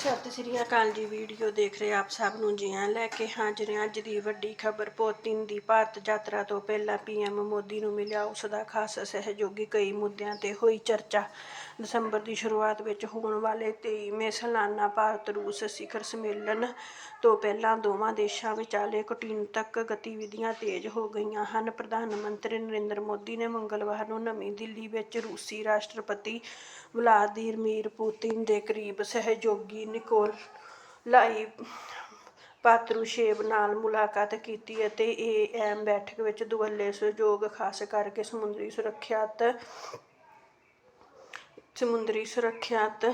ਸਤਿ ਸ੍ਰੀ ਅਕਾਲ ਜੀ ਵੀਡੀਓ ਦੇਖ ਰਹੇ ਆਪ ਸਭ ਨੂੰ ਜੀ ਆਇਆਂ ਲੈ ਕੇ ਹਾਜ਼ਰ ਹਾਂ ਅੱਜ ਦੀ ਵੱਡੀ ਖਬਰ। ਪੋਤਿਨ ਦੀ ਭਾਰਤ ਯਾਤਰਾ ਤੋਂ ਪਹਿਲਾਂ ਪੀਐਮ ਮੋਦੀ ਨੂੰ ਮਿਲਿਆ ਉਸ ਦਾ ਖਾਸ ਸਹਿਯੋਗੀ। ਕਈ ਮੁੱਦਿਆਂ ਤੇ ਹੋਈ ਚਰਚਾ। ਦਸੰਬਰ ਦੀ ਸ਼ੁਰੂਆਤ ਵਿੱਚ ਹੋਣ ਵਾਲੇ 23ਵੇਂ ਸਾਲਾਨਾ ਭਾਰਤ ਰੂਸ ਸਿਖਰ ਸੰਮੇਲਨ ਤੋਂ ਪਹਿਲਾਂ ਦੋਵਾਂ ਦੇਸ਼ਾਂ ਵਿਚਾਲੇ ਕੂਟਨੀਤਕ ਗਤੀਵਿਧੀਆਂ ਤੇਜ਼ ਹੋ ਗਈਆਂ ਹਨ। ਪ੍ਰਧਾਨ ਮੰਤਰੀ ਨਰਿੰਦਰ ਮੋਦੀ ਨੇ ਮੰਗਲਵਾਰ ਨੂੰ ਨਵੀਂ ਦਿੱਲੀ ਵਿੱਚ ਰੂਸੀ ਰਾਸ਼ਟਰਪਤੀ ਵਲਾਦੀਮੀਰ ਪੁਤਿਨ ਦੇ ਕਰੀਬ ਸਹਿਯੋਗੀ ਨਿਕੋਲਾਈ ਪਾਤਰੂਸ਼ੇਵ ਨਾਲ ਮੁਲਾਕਾਤ ਕੀਤੀ ਅਤੇ ਇਹ ਬੈਠਕ ਵਿੱਚ ਦੁਵੱਲੇ ਸਹਿਯੋਗ ਖਾਸ ਕਰਕੇ ਸਮੁੰਦਰੀ ਸੁਰੱਖਿਅਤ ਸਮੁੰਦਰੀ ਸੁਰੱਖਿਅਤ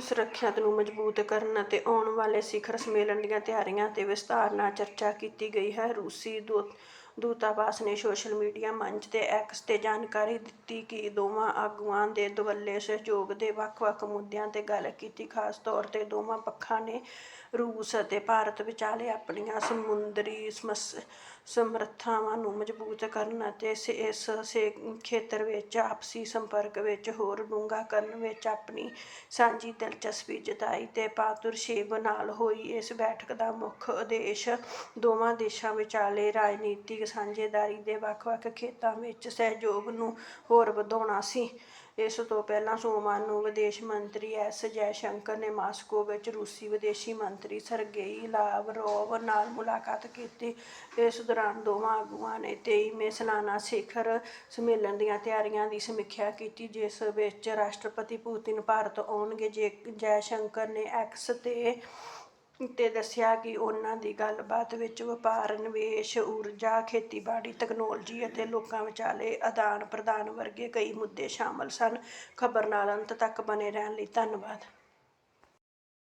ਸੁਰੱਖਿਅਤ ਨੂੰ ਮਜ਼ਬੂਤ ਕਰਨ ਅਤੇ ਆਉਣ ਵਾਲੇ ਸਿਖਰ ਸੰਮੇਲਨ ਦੀਆਂ ਤਿਆਰੀਆਂ ਤੇ ਵਿਸਤਾਰ ਨਾਲ ਚਰਚਾ ਕੀਤੀ ਗਈ ਹੈ। ਰੂਸੀ ਦੂਤਾਵਾਸ ਨੇ ਸੋਸ਼ਲ ਮੀਡੀਆ ਮੰਚ ਤੇ ਐਕਸ ਤੇ ਜਾਣਕਾਰੀ ਦਿੱਤੀ ਕਿ ਦੋਵਾਂ ਆਗੂਆਂ ਦੇ ਦੁਵੱਲੇ ਸਹਿਯੋਗ ਦੇ ਵੱਖ-ਵੱਖ ਮੁੱਦਿਆਂ ਤੇ ਗੱਲ ਕੀਤੀ। ਖਾਸ ਤੌਰ ਤੇ ਦੋਵਾਂ ਪੱਖਾਂ ਨੇ ਰੂਸ ਅਤੇ ਭਾਰਤ ਵਿਚਾਲੇ ਆਪਣੀਆਂ ਸਮੁੰਦਰੀ ਸਮੱਸ- ਸਮਰੱਥਾਵਾਂ ਨੂੰ ਮਜ਼ਬੂਤ ਕਰਨ ਅਤੇ ਇਸ- ਇਸ ਖੇਤਰ ਵਿੱਚ, ਆਪਸੀ ਸੰਪਰਕ ਵਿੱਚ ਹੋਰ ਡੂੰਘਾ ਕਰਨ ਵਿੱਚ ਆਪਣੀ ਸਾਂਝੀ ਦਿਲਚਸਪੀ ਜਤਾਈ ਤੇ ਪਾਤਰੁਸ਼ੇਵ ਨਾਲ ਹੋਈ ਇਸ ਬੈਠਕ ਦਾ ਮੁੱਖ ਉਦੇਸ਼ ਦੋਵਾਂ ਦੇਸ਼ਾਂ ਵਿਚਾਲੇ ਰਾਜਨੀਤਿਕ ਸਾਂਝੇਦਾਰੀ ਦੇ ਵੱਖ-ਵੱਖ ਖੇਤਰਾਂ ਵਿੱਚ ਸਹਿਯੋਗ ਨੂੰ ਹੋਰ ਵਧਾਉਣਾ ਸੀ। ਇਸ ਤੋਂ ਪਹਿਲਾਂ ਸੋਮਵਾਰ ਨੂੰ ਵਿਦੇਸ਼ ਮੰਤਰੀ ਐਸ ਜੈਸ਼ੰਕਰ ਨੇ ਮਾਸਕੋ ਵਿੱਚ ਰੂਸੀ ਵਿਦੇਸ਼ੀ ਮੰਤਰੀ ਸਰਗੇਈ ਲਾਵਰੋਵ ਨਾਲ ਮੁਲਾਕਾਤ ਕੀਤੀ। ਇਸ ਦੌਰਾਨ ਦੋਵਾਂ ਆਗੂਆਂ ਨੇ 23ਵੇਂ ਸਾਲਾਨਾ ਸਿਖਰ ਸੰਮੇਲਨ ਦੀਆਂ ਤਿਆਰੀਆਂ ਦੀ ਸਮੀਖਿਆ ਕੀਤੀ, ਜਿਸ ਵਿੱਚ ਰਾਸ਼ਟਰਪਤੀ ਪੁਤਿਨ ਭਾਰਤ ਆਉਣਗੇ। ਜੇ ਜੈਸ਼ੰਕਰ ਨੇ ਐਕਸ ਤੇ ਤੇ ਦੱਸਿਆ ਕਿ ਉਹਨਾਂ ਦੀ ਗੱਲਬਾਤ ਵਿੱਚ ਵਪਾਰ, ਨਿਵੇਸ਼, ਊਰਜਾ, ਖੇਤੀਬਾੜੀ, ਤਕਨਾਲੋਜੀ ਅਤੇ ਲੋਕਾਂ ਵਿਚਾਲੇ ਆਦਾਨ ਪ੍ਰਦਾਨ ਵਰਗੇ ਕਈ ਮੁੱਦੇ ਸ਼ਾਮਲ ਸਨ। ਖਬਰ ਨਾਲ ਅੰਤ ਤੱਕ ਬਨੇ ਰਹਿਣ ਲਈ ਧੰਨਵਾਦ।